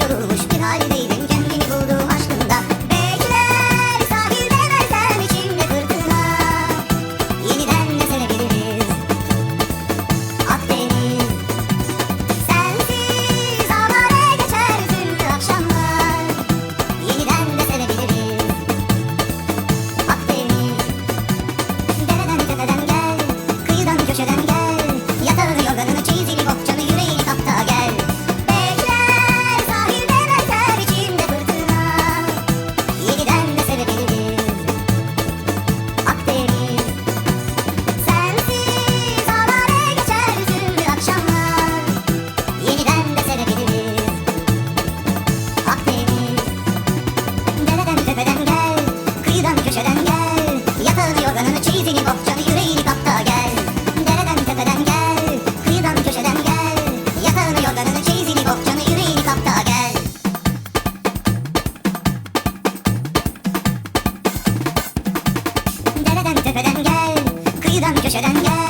Yorulmuş bir haldeydim posiadania